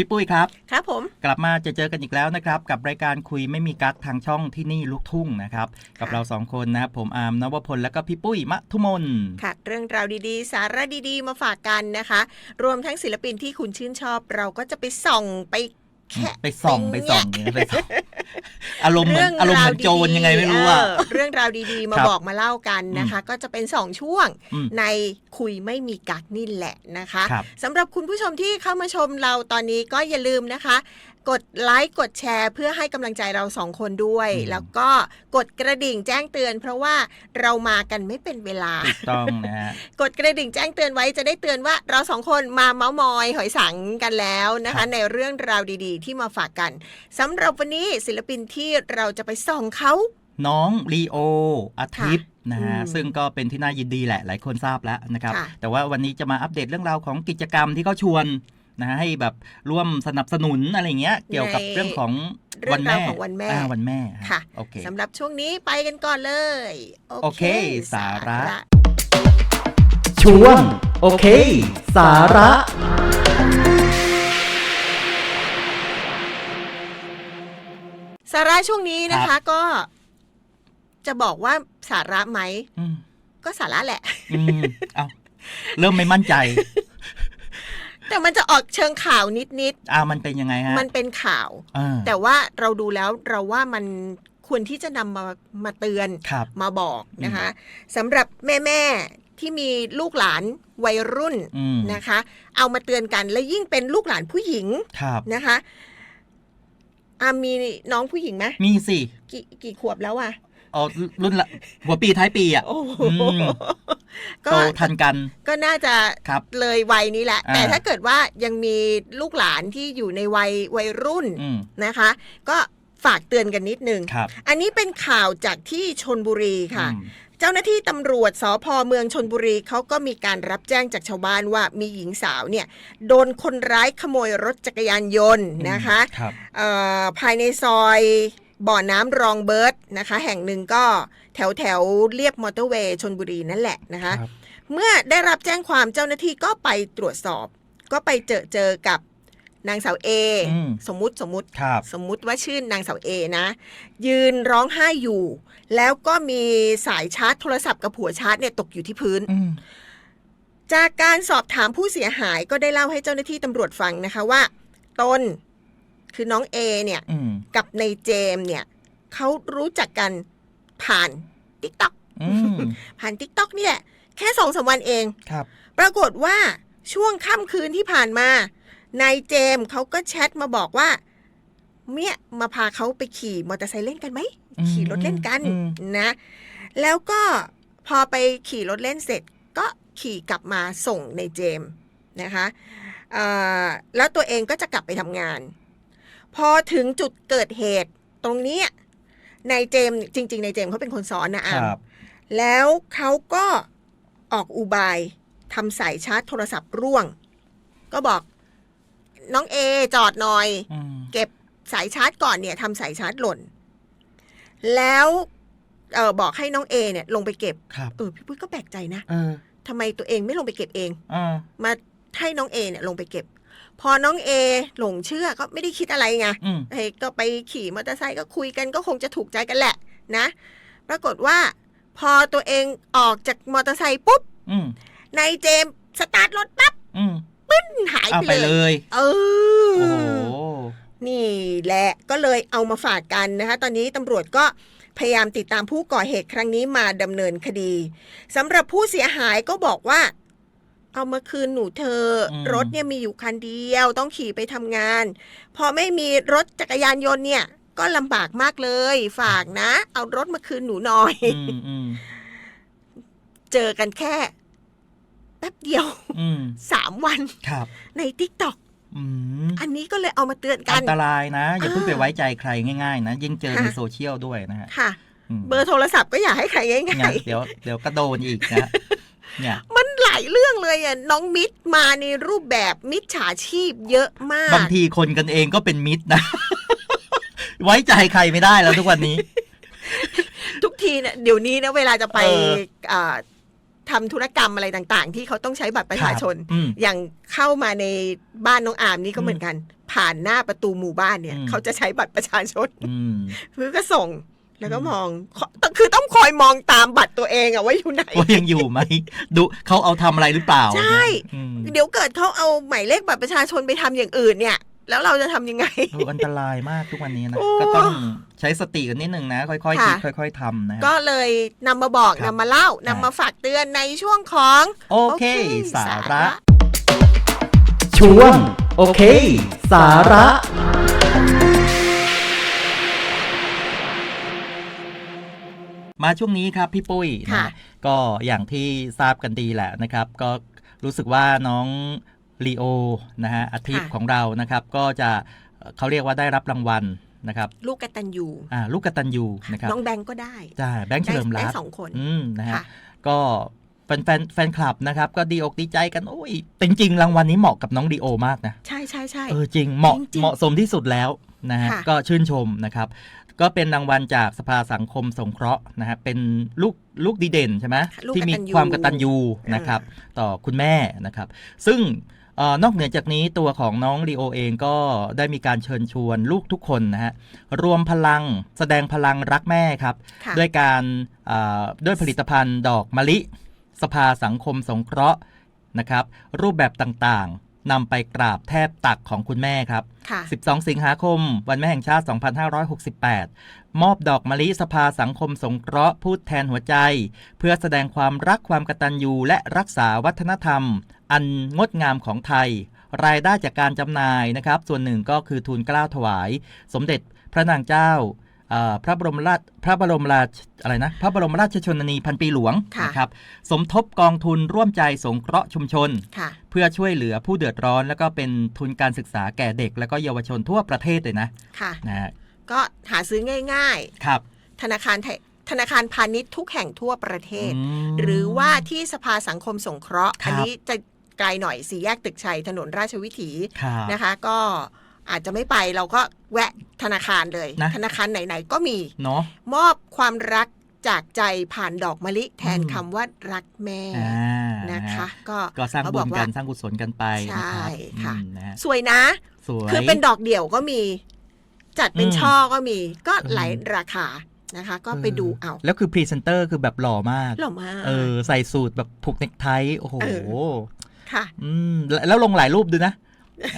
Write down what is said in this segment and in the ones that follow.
พี่ปุ้ยครับ ครับผม กลับมาจะเจอกันอีกแล้วนะครับ กับรายการคุยไม่มีกั๊กทางช่องที่นี่ลูกทุ่งนะครับ กับเราสองคนนะครับผมอาร์มนวพลและก็พี่ปุ้ยมะทุมนค่ะ เรื่องราวดีๆ สาระดีๆ มาฝากกันนะคะ รวมทั้งศิลปินที่คุณชื่นชอบ เราก็จะไปส่องไปแคะไปส่องไปส่องเนี่ยเนี่ยไปส่อง อารมณ์เหมือนอารมณ์เหมือนโจรยังไงไม่รู้อะเออเรื่องราวดีๆ มาครับบอกมาเล่ากันนะคะ ก็จะเป็นสองช่วงอืมในคุยไม่มีกักนี่แหละนะคะครับสำหรับคุณผู้ชมที่เข้ามาชมเราตอนนี้ก็อย่าลืมนะคะกดไลค์กดแชร์ เพื่อให้กำลังใจเราสองคนด้วยอืมแล้วก็กดกระดิ่งแจ้งเตือน เพราะว่าเรามากันไม่เป็นเวลาถูกต้องนะฮะกดกระดิ่งแจ้งเตือนไว้จะได้เตือนว่าเราสองคนมาเมาส์มอย หอยสังกันแล้วนะครัคะบในเรื่องราวดีๆ ที่มาฝากกันสำหรับวันนี้ศิลปินที่เราจะไปส่องเขาน้องลีโออาทิตย์นะฮะอืมซึ่งก็เป็นที่น่ายินดีแหละหลายคนทราบแล้วนะครับค่ะแต่ว่าวันนี้จะมาอัปเดตเรื่องราวของกิจกรรมที่เขาชวนนะฮะให้แบบร่วมสนับสนุนอะไรเงี้ย เกี่ยวกับเรื่องของเรื่วัอนงแม่ราวของวันแม่อ่าวันแม่ค่ะโอเคสำหรับช่วงนี้ไปกันก่อนเลย โอเค สาระสาระช่วง โอเค สาระาระช่วงนี้นะครัคะบก็จะบอกว่าสาระไหมอืมก็สาระแหละอืมเอาเริ่มไม่มั่นใจ แต่มันจะออกเชิงข่าวนิดอ่ามันเป็นยังไงฮะๆมันเป็นข่าวอ่าแต่ว่าเราดูแล้วเราว่ามันควรที่จะนำมามาเตือนครับมาบอกนะคะสำหรับแม่ๆที่มีลูกหลานวัยรุ่นอืมนะคะ เอามาเตือนกันและยิ่งเป็นลูกหลานผู้หญิงครับนะคะ อามีน้องผู้หญิงไหมมีสิ กี่กี่ขวบแล้วอะอ๋อรุ่นละหัวปีท้ายปีอะโอ้โหอืมก็โตทันกัน ก็น่าจะครับเลยวัยนี้แหละอ่าแต่ถ้าเกิดว่ายังมีลูกหลานที่อยู่ในวัยวัยรุ่นอืมนะคะ ก็ฝากเตือนกันนิดนึงครับอันนี้เป็นข่าวจากที่ชนบุรีค่ะอืม เจ้าหน้าที่ตำรวจสพเมืองชนบุรีเขาก็มีการรับแจ้งจากชาวบ้านว่ามีหญิงสาวเนี่ยโดนคนร้ายขโมยรถจักรยานยนต์นะคะครับเอ่อภายในซอยบ่อน้ำรองเบิร์ดนะคะ แห่งหนึ่งก็แถวแถวๆเรียบมอเตอร์เวย์ชนบุรีนั่นแหละนะคะครับเมื่อได้รับแจ้งความเจ้าหน้าที่ก็ไปตรวจสอบ ก็ไปเจอเจอกับ นางสาวเออืมสมมุติสมมุติ ครับสมมุติว่าชื่อนางสาวเอนะ ยืนร้องไห้อยู่ แล้วก็มีสายชาร์จโทรศัพท์กับหัวชาร์จเนี่ยตกอยู่ที่พื้น อืมจากการสอบถามผู้เสียหายก็ได้เล่าให้เจ้าหน้าที่ตำรวจฟังนะคะว่า ตนคือน้องเอเนี่ย อืมกับในเจมส์เนี่ยเขารู้จักกันผ่าน t ิ k t o k อืมผ่าน t ิ k t o k นี่แหละ แค่สองสามวันเอง ครับ ปรากฏว่าช่วงค่ำคืนที่ผ่านมา นายเจมส์เขาก็แชทมาบอกว่าเนี่ยมาพาเขาไปขี่มอเตอร์ไซค์เล่นกันไหมอืมขี่รถเล่นกันอืมนะ แล้วก็พอไปขี่รถเล่นเสร็จ ก็ขี่กลับมาส่งในเจมส์นะคะเอ่อแล้วตัวเองก็จะกลับไปทำงาน พอถึงจุดเกิดเหตุตรงเนี้ยนายเจมส์จริง ๆนายเจมส์เขาเป็นคนซ้อนนะคอามรับแล้วเขาก็ออกอุบายทำสายชาร์จโทรศัพท์ร่วง ก็บอก น้องเอจอดหน่อยอืมเก็บสายชาร์จก่อนเนี่ยทำสายชาร์จหล่น แล้วเออบอกให้น้องเอเนี่ย ลงไปเก็บครับเออพี่ปุ้ยก็แปลกใจนะเออทำไมตัวเองไม่ลงไปเก็บเองอ่ามาให้น้องเอเนี่ยลงไปเก็บ พอน้องเอหลงเชื่อก็ไม่ได้คิดอะไรไงอืมเฮ้ยก็ไปขี่มอเตอร์ไซค์ก็คุยกันก็คงจะถูกใจกันแหละ นะ ปรากฏว่า พอตัวเองออกจากมอเตอร์ไซค์ปุ๊บอืมนายเจมส์สตาร์ทรถปั๊บ อืมหายเอาไปไปเลเลยย เอโอ้อโหนี่แหละก็เลยเอามาฝากกันนะคะ ตอนนี้ตำรวจก็พยายามติดตามผู้ก่อเหตุครั้งนี้มาดำเนินคดีสำหรับผู้เสียหายก็บอกว่า เอามาคืนหนูเธอะรถเนี่ยมีอยู่คันเดียวต้องขี่ไปทำงาน พอไม่มีรถจักรยานยนต์เนี่ย ก็ลำบากมากเลย ฝากนะ เอารถมาคืนหนูหน่อย อืมอืมเจอกันแค่ แป๊บเดียวอืมสามวันครับในทิกตอกอืมอันนี้ก็เลยเอามาเตือนกัอันนตรายนะ อย่าเพิ่งอ่าไปไว้ใจใครง่ายๆ นะ ยิ่งเจอค่ะในโซเชียลด้วยนะฮะค่ะอืมเบอร์โทรศัพท์ก็อย่าให้ใครง่าเนี่ยยเดี๋ยวเดี๋ยวก็โดนอีกนะเนี่ยๆมันหลายเรื่องเลยอะน้องมิตรมาในรูปแบบมิจฉาชีพเยอะมาก บางทีคนกันเองก็เป็นมิตรนะ ไว้ใจใครไม่ได้แล้วทุกวันนี้ ทุกทีเนี่ยเดี๋ยวนี้นะเวลาจะไป เอออ่าทำธุรกรรมอะไรต่างๆ ที่เขาต้องใช้บัตรประชาชนอืมอย่างเข้ามาในบ้านน้องอามนี่ก็เหมือนกัน ผ่านหน้าประตูหมู่บ้านเนี่ยอืมเขาจะใช้บัตรประชาชนอืมคือก็ส่งแล้วก็อืมมองขอคือต้องคอยมองตามบัตรตัวเองอะว่าอยู่ไหนว่ายังอยู่ไหมดูเขาเอาทำอะไรหรือเปล่า ใช่อืมเดี๋ยวเกิดเขาเอาหมายเลขบัตรประชาชนไปทำอย่างอื่นเนี่ย แล้วเราจะทำยังไง โอ้อันตรายมากทุกวันนี้นะ โอ้ ก็ต้องใช้สติกันนิดนึงนะ ค่อยๆคิดค่ะค่อย ๆทำนะฮะก็เลยนำมาบอกครับนำมาเล่าอ่าน นำมาฝากเตือนในช่วงของ โอเคสาระสาระ ช่วง โอเค สาระ มาช่วงนี้ครับพี่ปุ้ยค่ะ นะก็อย่างที่ทราบกันดีแหละนะครับ ก็รู้สึกว่าน้อง ลีโอนะฮะอาทิตย์ของเรานะครับ ก็จะเอ่อเขาเรียกว่าได้รับรางวัลนะครับลูกกตันยูอ่าลูกกตันยูนะครับน้องแบงก์ก็ได้จ้าแบงค์เฉได้ลิมรัได้ตน์สองคนอืมนะฮะค่ะก็แฟนแฟนแฟนคลับนะครับ ก็ดีอกดีใจกันโอ้ยจริง ๆ รางวัลนี้เหมาะกับน้องดีโอมากนะ ใช่ใช่ใช่เออจริงเหมาะจริงๆเหมาะสมที่สุดแล้วนะฮะค่ะก็ชื่นชมนะครับ ก็เป็นรางวัลจากสภาสังคมสงเคราะห์นะฮะเป็นลูกลูกดีเด่นใช่ไหมลูกที่มีกตัญญูความกตัญญูนะครับ ต่อคุณแม่นะครับ ซึ่งเออ นอกเหนือจากนี้ตัวของน้องลีโอเองก็ได้มีการเชิญชวนลูกทุกคนนะฮะรวมพลังแสดงพลังรักแม่ครับ ค่ะ ด้วยการอ่าด้วยผลิตภัณฑ์ดอกมะลิ สภาสังคมสงเคราะห์นะครับ รูปแบบต่างๆนำไปกราบแทบตักของคุณแม่ครับ ค่ะ 12 สิงหาคม วันแม่แห่งชาติ 2568 มอบดอกมะลิสภาสังคมสงเคราะห์พูดแทนหัวใจ เพื่อแสดงความรักความกตัญญูและรักษาวัฒนธรรม อันงดงามของไทย รายได้จากการจำหน่ายนะครับ ส่วนหนึ่งก็คือทุนเกล้าถวาย สมเด็จพระนางเจ้าเอ่อพระบรมราชพระบรมราชอะไรนะพระบรมราชชนนีพันปีหลวงค่ะนะครับสมทบกองทุนร่วมใจสงเคราะห์ชุมชนค่ะเพื่อช่วยเหลือผู้เดือดร้อน แล้วก็เป็นทุนการศึกษาแก่เด็ก และก็เยาวชนทั่วประเทศเลยนะค่ะนะฮะก็หาซื้อง่ายครับๆธนาคารไทยธนาคารพาณิชย์ทุกแห่งทั่วประเทศอืมหรือว่าที่สภาสังคมสงเคราะห์ครับอันี้จะ ไกลหน่อยสี่แยกตึกชัยถนนราชวิถีครับนะคะ ก็อาจจะไม่ไปเราก็แวะธนาคารเลยนะธนาคารไหนๆก็มีเนาะมอบความรักจากใจผ่านดอกมะลิแทนอืมคำว่ารักแม่อ่านะคะก็ก็สร้างเขบุบญอกันว่าสร้างกุศลกันไปนะครับใช่ค่ะอืมนะฮะสวยนะสวยคือเป็นดอกเดี่ยวก็มี จัดเป็นอืมช่อก็มี ก็อืมหลายราคานะคะ ก็ไปดูเอา แล้วคือพรีเซนเตอร์คือแบบหล่อมากหล่อมากเออใส่สูตรแบบผูกเนคไทโอ้โหเออ ค่ะ อืมแล้วแล้วลงหลายรูปดูนะ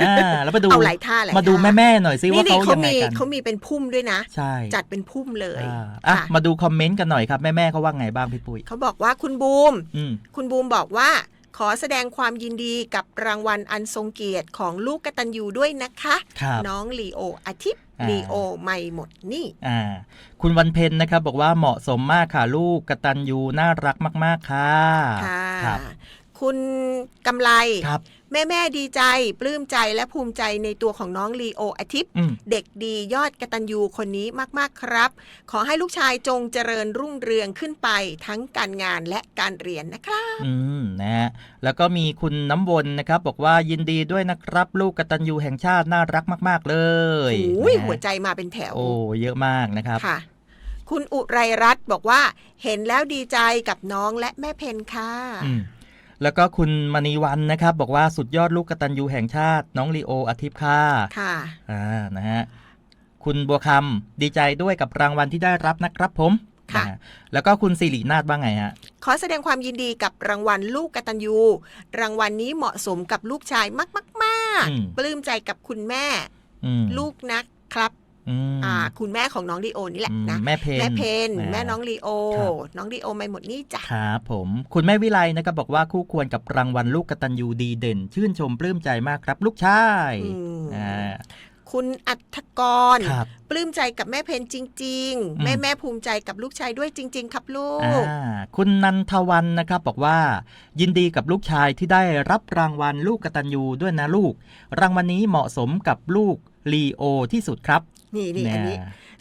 อ่าแล้วมาดูเอาหลายท่าหลายมาดูท่แม่ๆหน่อยซินี่ว่านี่เขาเขายังไงมีกันเขามีเป็นพุ่มด้วยนะ ใช่ จัดเป็นพุ่มเลยอ่าอะค่ะมาดูคอมเมนต์กันหน่อยครับ แม่ๆเขาว่าไงบ้างพี่ปุ้ยเขาบอกว่าคุณบูมอืมคุณบูมบอกว่าขอแสดงความยินดีกับรางวัลอันทรงเกียรติของลูกกตัญญูด้วยนะคะครับน้องลีโออาทิตย์อ่าลีโอไม่หมดหนี่อ่าคุณวันเพ็ญนะครับ บอกว่าเหมาะสมมากค่ะลูกกตัญญูน่ารักมาก ๆ ค่ะค่ะ ครับคุณกำไรครับแม่แม่ๆดีใจ ปลื้มใจและภูมิใจในตัวของน้องลีโออาทิตย์ อืม เด็กดียอดกตัญญูคนนี้มากๆครับ ขอให้ลูกชายจงเจริญรุ่งเรืองขึ้นไปทั้งการงานและการเรียนนะครับ อืมนะฮะแล้วก็มีคุณน้ำวนนะครับ บอกว่ายินดีด้วยนะครับ ลูกกตัญญูแห่งชาติน่ารักมาก ๆ เลยโอ้ยนะฮะหัวใจมาเป็นแถว โอ้เยอะมากนะครับ ค่ะ คุณอุไรรัตน์บอกว่า เห็นแล้วดีใจกับน้องและแม่เพนค่ะ อืม แล้วก็คุณมณีวันนะครับ บอกว่าสุดยอดลูกกตัญญูแห่งชาติ น้องลีโออาทิตย์ค่ะค่ะอ่านะฮะคุณบัวคำดีใจด้วยกับรางวัลที่ได้รับนะครับผมค่ะนฮแล้วก็คุณสิรินาถบ้างไงฮะ ขอแสดงความยินดีกับรางวัลลูกกตัญญู รางวัลนี้เหมาะสมกับลูกชายมากอืมๆปลื้มใจกับคุณแม่อืมลูกนะครับ อืมอ่า คุณแม่ของน้องลีโอนี่แหละอืมนะแม่เพนแม่เพนอ่าแม่น้องลีโอครับน้องลีโอไม่หมดนี่จ้ะครับผมคุณแม่วิไลนะครับบอกว่าคู่ควรกับรางวัลลูกกตัญญูดีเด่น ชื่นชมปลื้มใจมากครับลูกชายอืมอ่าคุณอัฐกรครับปลื้มใจกับแม่เพนจริงอืมๆแม่แม่ภูมิใจกับลูกชายด้วยจริง ๆ ครับลูอ่ากคุณนันทวันนะครับบอกว่า ยินดีกับลูกชายที่ได้รับรางวัลลูกกตัญญูด้วยนะลูก รางวัลนี้เหมาะสมกับลูกลีโอที่สุดครับ นี่นี่เยอันนี้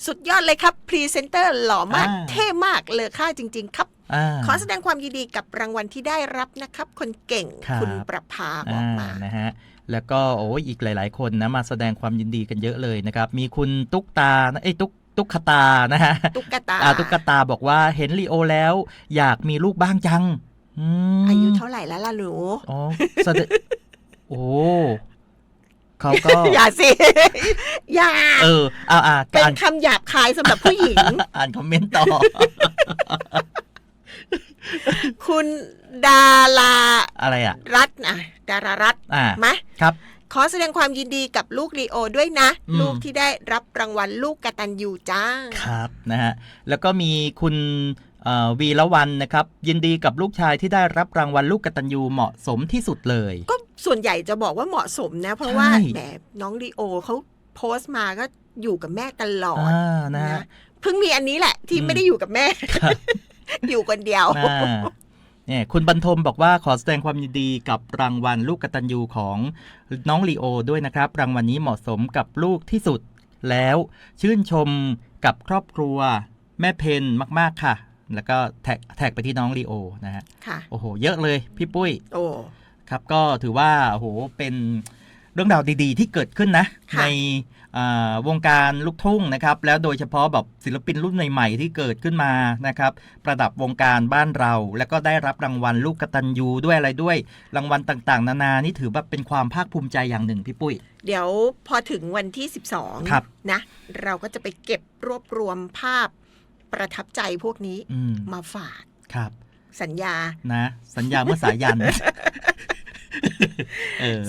สุดยอดเลยครับ พรีเซนเตอร์หล่อมากอ่าเท่มากเลยค่าจริง ๆ ครับอ่าขอแสดงความยินดีกับรางวัลที่ได้รับนะครับ คนเก่งครับณประภาบอกมาอ่นะฮะแล้วก็โอ้ยอีกหลาย ๆ คนนะมาแสดงความยินดีกันเยอะเลยนะครับ มีคุณตุ๊กตานะเอ้ยตุ๊กตุ๊กขตานะฮะตุ๊กตาอ่าตุ๊กตาบอกว่าเห็นลีโอแล้ว อยากมีลูกบ้างจังอืมอายุเท่าไหร่แล้วล่ะหนูอ๋อแสดงโอ้เขาก็อย่าสิ อย่าเอออ่าอ่าเป็นอ่านคำหยาบคายสำหรับผู้หญิง อ่านคอมเมนต์ต่อ คุณดาราอะไรอะ รัตน์นะดารารัตน์อ่าไหมครับ ขอแสดงความยินดีกับลูกลีโอด้วยนะอืมลูกที่ได้รับรางวัลลูกกตัญญูจ้า ครับนะฮะ แล้วก็มีคุณเอ่อวีละวันนะครับ ยินดีกับลูกชายที่ได้รับรางวัลลูกกตัญญูเหมาะสมที่สุดเลย ก็ส่วนใหญ่จะบอกว่าเหมาะสมนะ เพราะว่าใช่แหมน้องลีโอเขา โพสต์มาก็อยู่กับแม่ตลอดอ่านะฮะเพิ่งมีอันนี้แหละ ที่อืมไม่ได้อยู่กับแม่ครับอยู่คนเดียวอ่าเนี่ยคุณบรรทมบอกว่าขอแสดงความยินดีกับรางวัลลูกกตัญญูของน้องลีโอด้วยนะครับ รางวัลนี้เหมาะสมกับลูกที่สุดแล้ว ชื่นชมกับครอบครัว แม่เพนมาก ๆ ค่ะ แล้วก็แท็กแท็กไปที่น้องลีโอนะฮะค่ะโอ้โห เยอะเลยพี่ปุ้ยโอ้ครับก็ถือว่าโอ้โหเป็น เรื่องราวดีๆ ที่เกิดขึ้นนะค่ะในอ่าวงการลูกทุ่งนะครับ แล้วโดยเฉพาะแบบศิลปินรุ่นใหม่ๆที่เกิดขึ้นมานะครับ ประดับวงการบ้านเรา แล้วก็ได้รับรางวัลลูกกตัญญูด้วยอะไรด้วย รางวัลต่างๆ นานานี่ถือว่าเป็นความภาคภูมิใจอย่างหนึ่งพี่ปุ้ย เดี๋ยวพอถึงวันที่ 12ครับนะเราก็จะไปเก็บรวบรวมภาพประทับใจพวกนี้อืมมาฝากครับ สัญญานะ สัญญาเมื่อสายันเออ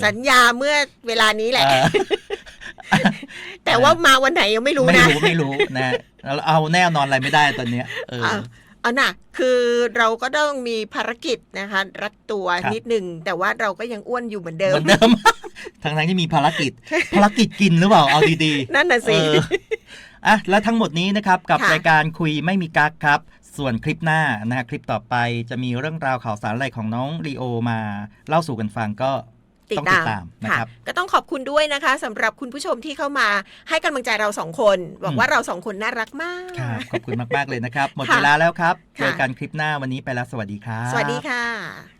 สัญญาเมื่อเวลานี้แหละเออแต่ว่ามาวันไหนยังไม่รู้ไม่นะรู้ไม่รู้นะเราเอาแน่นอนอะไรไม่ได้ตอนเนี้ยเออเอาเอาน่ะ คือเราก็ต้องมีภารกิจนะคะ รัดตัวครับนิดหนึ่งแต่ว่าเราก็ยังอ้วนอยู่เหมือนเดิเหมมือนเดิมทั้งทั้งๆที่มีภารกิจ ภารกิจกินหรือเปล่าเอาดีๆ นั่นน่ะสิเอออะและทั้งหมดนี้นะครับกับค่ะรายการคุยไม่มีกั๊กครับ ส่วนคลิปหน้านะฮะคลิปต่อไปจะมีเรื่องราวข่าวสารอะไรของน้องลีโอมาเล่าสู่กันฟังก็ติดต้องติตามดตามนะค่ะครับก็ต้องขอบคุณด้วยนะคะสำหรับคุณผู้ชมที่เข้ามาให้กำลังใจเราสองคนบอกอืมว่าเราสองคนน่ารักมากครับขอบคุณมาก ๆ เลยนะครับ หมดค่ะเวลาแล้วครับค่ะเจอกันคลิปหน้าวันนี้ไปแล้วสวัสดีครับ สวัสดีค่ะ